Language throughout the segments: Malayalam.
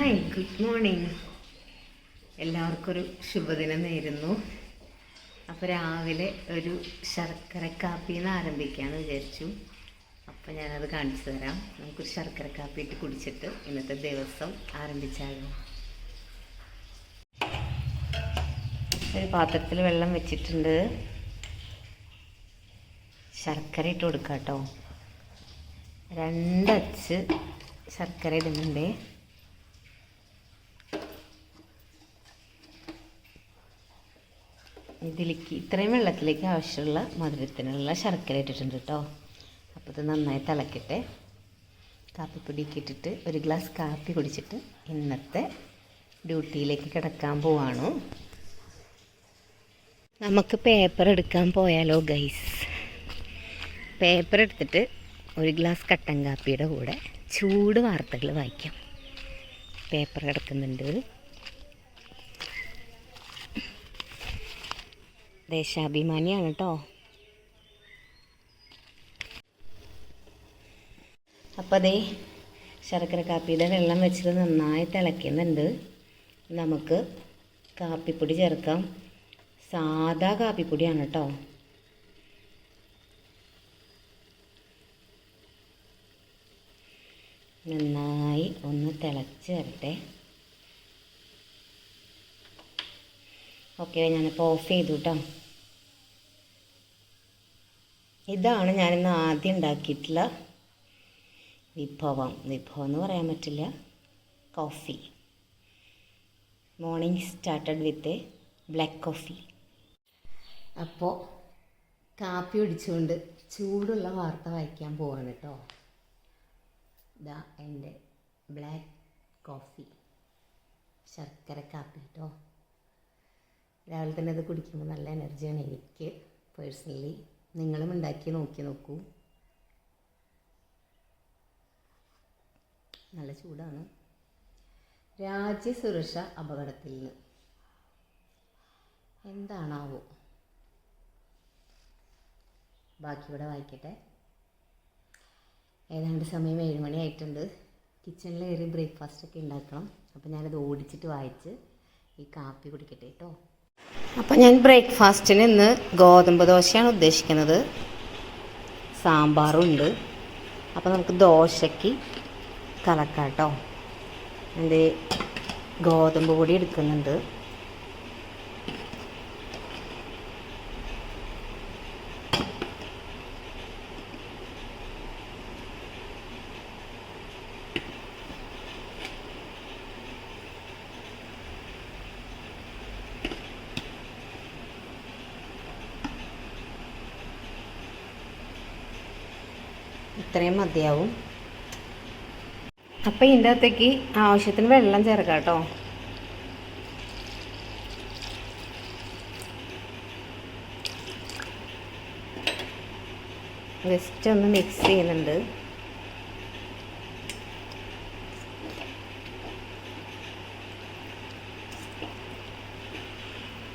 ഹായ് ഗുഡ് മോർണിംഗ് എല്ലാവർക്കും ഒരു ശുഭദിനം നേരുന്നു. അപ്പോൾ രാവിലെ ഒരു ശർക്കര കാപ്പി എന്ന് ആരംഭിക്കാമെന്ന് വിചാരിച്ചു. അപ്പോൾ ഞാനത് കാണിച്ചു തരാം. നമുക്കൊരു ശർക്കര കാപ്പി ഇട്ട് കുടിച്ചിട്ട് ഇന്നത്തെ ദിവസം ആരംഭിച്ചാലോ? ഒരു പാത്രത്തിൽ വെള്ളം വെച്ചിട്ടുണ്ട്. ശർക്കര ഇട്ട് കൊടുക്കാം കേട്ടോ രണ്ടച്ച് ശർക്കര ഇടുന്നുണ്ട്. ഇതിലേക്ക് ഇത്രയും വെള്ളത്തിലേക്ക് ആവശ്യമുള്ള മധുരത്തിനുള്ള ശർക്കര ഇട്ടിട്ടുണ്ട് കേട്ടോ. അപ്പോൾ ഇത് നന്നായി തിളക്കട്ടെ. കാപ്പിപ്പൊടിയൊക്കെ ഇട്ടിട്ട് ഒരു ഗ്ലാസ് കാപ്പി കുടിച്ചിട്ട് ഇന്നത്തെ ഡ്യൂട്ടിയിലേക്ക് കിടക്കാൻ പോവാണ്. നമുക്ക് പേപ്പർ എടുക്കാൻ പോയാലോ ഗൈസ് പേപ്പർ എടുത്തിട്ട് ഒരു ഗ്ലാസ് കട്ടൻ കാപ്പിയുടെ കൂടെ ചൂട് വാർത്തകൾ വായിക്കാം. പേപ്പർ കിടക്കുന്നുണ്ട്. ദേശാഭിമാനിയാണ് കേട്ടോ. അപ്പം അതേ ശർക്കര കാപ്പിയുടെ വെള്ളം വെച്ചത് നന്നായി തിളയ്ക്കുന്നുണ്ട്. നമുക്ക് കാപ്പിപ്പൊടി ചേർക്കാം. സാദാ കാപ്പിപ്പൊടിയാണ് കേട്ടോ. നന്നായി ഒന്ന് തിളച്ച് വരട്ടെ. ഓക്കെ ഞാനിപ്പോൾ ഓഫ് ചെയ്തു കേട്ടോ ഇതാണ് ഞാനിന്ന് ആദ്യം ഉണ്ടാക്കിയിട്ടുള്ള വിഭവം. വിഭവം എന്ന് പറയാൻ പറ്റില്ല. Coffee morning started with a black coffee അപ്പോൾ കാപ്പി ഒടിച്ചുകൊണ്ട് ചൂടുള്ള വാർത്ത വായിക്കാൻ പോവാണ് കേട്ടോ ഇതാ എന്റെ ബ്ലാക്ക് കോഫി ശർക്കര കാപ്പി കേട്ടോ രാവിലെ തന്നെ അത് കുടിക്കുമ്പോൾ നല്ല എനർജിയാണ് എനിക്ക് പേഴ്സണലി. നിങ്ങളും ഉണ്ടാക്കി നോക്കി നോക്കൂ. നല്ല ചൂടാണ്. രാജ്യസുരക്ഷ അപകടത്തിൽ നിന്ന്. എന്താണാവോ? ബാക്കി ഇവിടെ വായിക്കട്ടെ. ഏതാണ്ട് സമയം ഏഴ് മണിയായിട്ടുണ്ട് കിച്ചണിൽ കയറി ബ്രേക്ക്ഫാസ്റ്റ് ഒക്കെ ഉണ്ടാക്കണം. അപ്പോൾ ഞാനത് ഓടിച്ചിട്ട് വായിച്ച് ഈ കാപ്പി കുടിക്കട്ടെ കേട്ടോ. അപ്പോൾ ഞാൻ ബ്രേക്ക്ഫാസ്റ്റിന് ഇന്ന് ഗോതമ്പ് ദോശയാണ് ഉദ്ദേശിക്കുന്നത്. സാമ്പാറും ഉണ്ട് അപ്പോൾ നമുക്ക് ദോശയ്ക്ക് കലക്കാം കേട്ടോ എന്റെ ഗോതമ്പ് പൊടി എടുക്കുന്നുണ്ട്. ഇത്രയും മതിയാവും. അപ്പം ഇതിന്റെ അകത്തേക്ക് ആവശ്യത്തിന് വെള്ളം ചേർക്കാം കേട്ടോ. ജസ്റ്റ് ഒന്ന് മിക്സ് ചെയ്യുന്നുണ്ട്.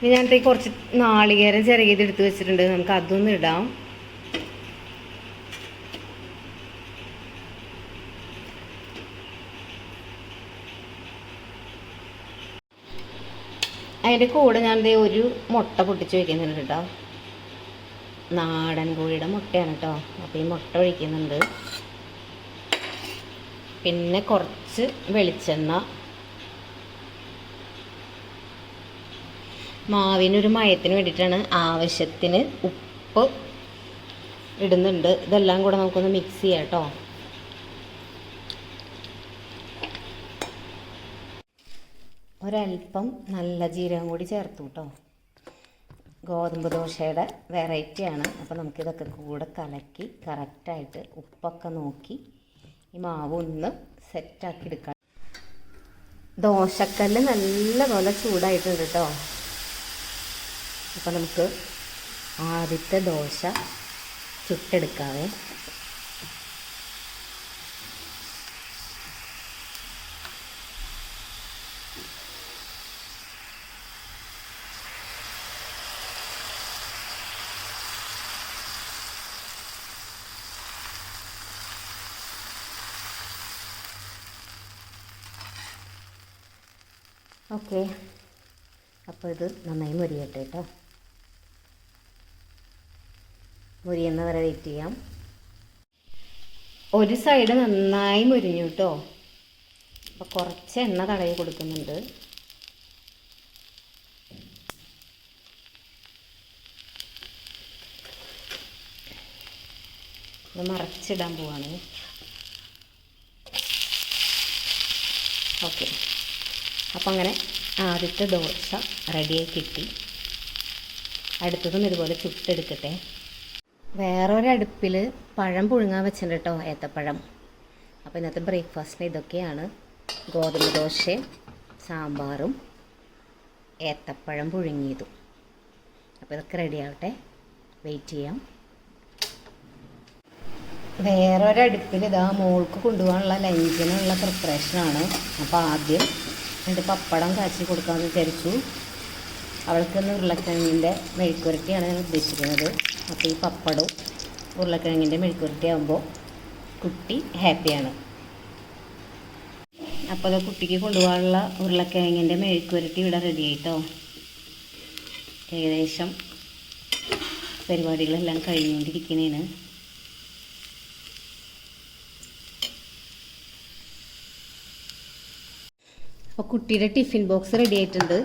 ഇനി ഞാനത്തേക്ക് കുറച്ച് നാളികേരം ചിരകിയത് എടുത്ത് വെച്ചിട്ടുണ്ട്. നമുക്ക് അതൊന്നും ഇടാം. അതിന്റെ കൂടെ ഞാൻ ദേ ഒരു മുട്ട പൊട്ടിച്ച് വയ്ക്കുന്നുണ്ട് കേട്ടോ. നാടൻ കോഴിയുടെ മുട്ടയാണ് കേട്ടോ. അപ്പോൾ ഈ മുട്ട ഒഴിക്കുന്നുണ്ട്. പിന്നെ കുറച്ച് വെളിച്ചെണ്ണ. മാവിനൊരു മയത്തിന് വേണ്ടിയിട്ടാണ് ആവശ്യത്തിന് ഉപ്പ് ഇടുന്നുണ്ട്. ഇതെല്ലാം കൂടെ നമുക്കൊന്ന് മിക്സ് ചെയ്യാം കേട്ടോ. ഒരല്പം നല്ല ജീരകം കൂടി ചേർത്തു കേട്ടോ ഗോതമ്പ് ദോശയുടെ വെറൈറ്റിയാണ് അപ്പോൾ നമുക്കിതൊക്കെ കൂടെ കലക്കി കറക്റ്റായിട്ട് ഉപ്പൊക്കെ നോക്കി ഈ മാവ് ഒന്ന് സെറ്റാക്കി എടുക്കാം. ദോശക്കല്ല് നല്ലപോലെ ചൂടായിട്ടുണ്ട് കേട്ടോ അപ്പോൾ നമുക്ക് ആദ്യത്തെ ദോശ ചുട്ടെടുക്കാവേ. ഓക്കെ. അപ്പോൾ ഇത് നന്നായി മുരിയട്ടെ കേട്ടോ മുരിയുന്ന വരെ വെയിറ്റ് ചെയ്യാം. ഒരു സൈഡ് നന്നായി മുരിഞ്ഞു കേട്ടോ അപ്പോൾ കുറച്ച് എണ്ണ തടയി കൊടുക്കുന്നുണ്ട്. ഇത് മറച്ചിടാൻ പോവാണ്. ഓക്കെ. അപ്പം അങ്ങനെ ആദ്യത്തെ ദോശ റെഡിയായി കിട്ടി. അടുത്തതും ഇതുപോലെ ചുട്ടെടുക്കട്ടെ. വേറൊരടുപ്പിൽ പഴം പുഴുങ്ങാൻ വെച്ചിട്ടുണ്ട് കേട്ടോ ഏത്തപ്പഴം. അപ്പോൾ ഇന്നത്തെ ബ്രേക്ക്ഫാസ്റ്റിന് ഇതൊക്കെയാണ്. ഗോതമ്പ് ദോശയും സാമ്പാറും ഏത്തപ്പഴം പുഴുങ്ങിയതും. അപ്പോൾ ഇതൊക്കെ റെഡി ആവട്ടെ. വെയിറ്റ് ചെയ്യാം. വേറൊരടുപ്പിൽ ഇതാ മോൾക്ക് കൊണ്ടുപോകാനുള്ള ലഞ്ചിനുള്ള പ്രിപ്പറേഷനാണ് അപ്പോൾ ആദ്യം രണ്ട് പപ്പടം കാച്ചി കൊടുക്കാമെന്ന് വിചാരിച്ചു. അവൾക്ക് ഇന്ന് ഉരുളക്കിഴങ്ങിന്റെ മെഴുക്കുരട്ടിയാണ് ഞാൻ ഉദ്ദേശിക്കുന്നത്. അപ്പോൾ ഈ പപ്പടവും ഉരുളക്കിഴങ്ങിന്റെ മെഴുക്കുരട്ടി ആകുമ്പോൾ കുട്ടി ഹാപ്പിയാണ്. അപ്പോൾ അത് കുട്ടിക്ക് കൊണ്ടുപോകാനുള്ള ഉരുളക്കിഴങ്ങിന്റെ മെഴുക്കുരട്ടി ഇവിടെ റെഡി ആയിട്ടോ. ഏകദേശം പരിപാടികളെല്ലാം കഴിഞ്ഞുകൊണ്ടിരിക്കുന്നതാണ് അപ്പോൾ കുട്ടിയുടെ ടിഫിൻ ബോക്സ് റെഡി ആയിട്ടുണ്ട്.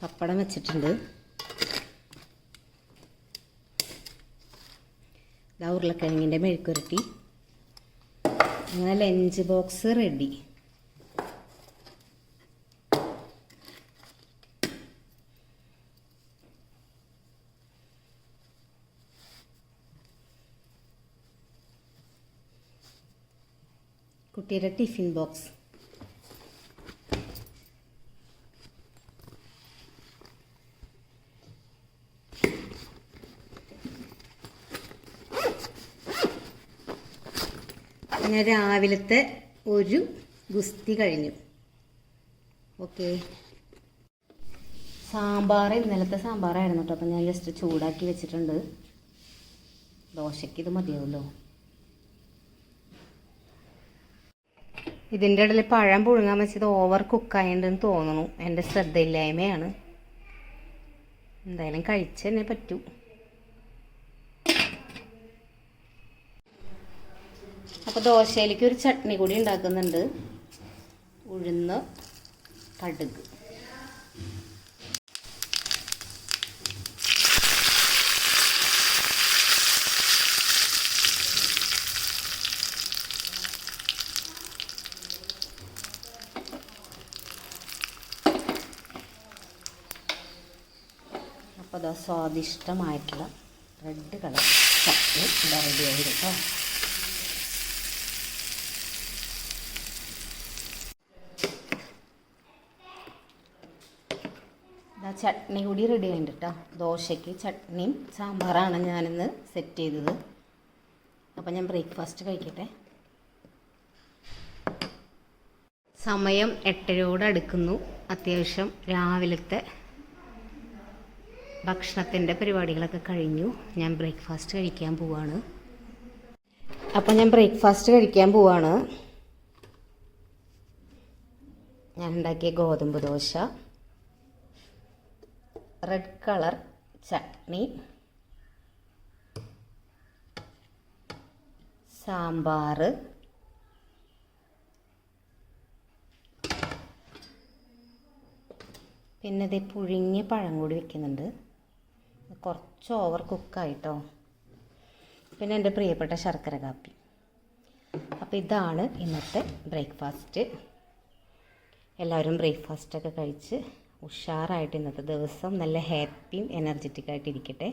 പപ്പടം വെച്ചിട്ടുണ്ട്. ഇതാ ഉരുളക്കിഴങ്ങിന്റെ മെഴുക്കുരട്ടി. അങ്ങനെ ലഞ്ച് ബോക്സ് റെഡി കുട്ടിയുടെ ടിഫിൻ ബോക്സ്. അങ്ങനെ രാവിലത്തെ ഒരു ഗുസ്തി കഴിഞ്ഞു. ഓക്കെ. സാമ്പാർ ഇന്നലത്തെ സാമ്പാറായിരുന്നു കേട്ടോ. അപ്പം ഞാൻ ജസ്റ്റ് ചൂടാക്കി വെച്ചിട്ടുണ്ട്. ദോശയ്ക്ക് ഇത് മതിയാവുമല്ലോ. ഇതിന്റെ ഇടയിൽ പഴം പുഴുങ്ങാൻ വെച്ചത് ഓവർ കുക്കായിട്ടുണ്ടെന്ന് തോന്നുന്നു. എന്റെ ശ്രദ്ധയില്ലായ്മയാണ്. എന്തായാലും കഴിച്ചു തന്നെ പറ്റൂ. അപ്പോൾ ദോശയിലേക്ക് ഒരു ചട്നി കൂടി ഉണ്ടാക്കുന്നുണ്ട്. ഉഴുന്ന് കടുക്. അപ്പോൾ സ്വാദിഷ്ടമായിട്ടുള്ള റെഡ് കളർ ചട്നി ഇവിടെ റെഡി കേട്ടോ ഇതാ ചട്നി കൂടി റെഡി ആയിട്ടുണ്ട് കേട്ടോ ദോശയ്ക്ക് ചട്നിയും സാമ്പാറാണ് ഞാനിന്ന് സെറ്റ് ചെയ്തത്. അപ്പം ഞാൻ ബ്രേക്ക്ഫാസ്റ്റ് കഴിക്കട്ടെ. സമയം എട്ടരയോട് അടുക്കുന്നു. അത്യാവശ്യം രാവിലത്തെ ഭക്ഷണത്തിന്റെ പരിപാടികളൊക്കെ കഴിഞ്ഞു. ഞാൻ ബ്രേക്ക്ഫാസ്റ്റ് കഴിക്കാൻ പോവാണ്. അപ്പം ഞാൻ ബ്രേക്ക്ഫാസ്റ്റ് കഴിക്കാൻ പോവാണ്. ഞാൻ ഉണ്ടാക്കിയ ഗോതമ്പ് ദോശ. റെഡ് കളർ ചട്നി സാമ്പാർ പിന്നെ ഇത് പുഴുങ്ങിയ പഴം കൂടി വെക്കുന്നുണ്ട്. കുറച്ച് ഓവർ കുക്കായിട്ടോ പിന്നെ എന്റെ പ്രിയപ്പെട്ട ശർക്കര കാപ്പി. അപ്പോൾ ഇതാണ് ഇന്നത്തെ ബ്രേക്ക്ഫാസ്റ്റ് എല്ലാവരും ബ്രേക്ക്ഫാസ്റ്റൊക്കെ കഴിച്ച് ഉഷാറായിട്ട് ഇന്നത്തെ ദിവസം നല്ല ഹാപ്പിയും എനർജറ്റിക് ആയിട്ട് ഇരിക്കട്ടെ.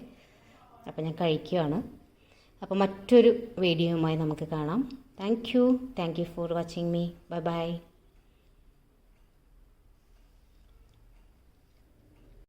അപ്പോൾ ഞാൻ കഴിക്കുകയാണ് അപ്പോൾ മറ്റൊരു വീഡിയോയുമായി നമുക്ക് കാണാം. Thank you thank you for watching me bye bye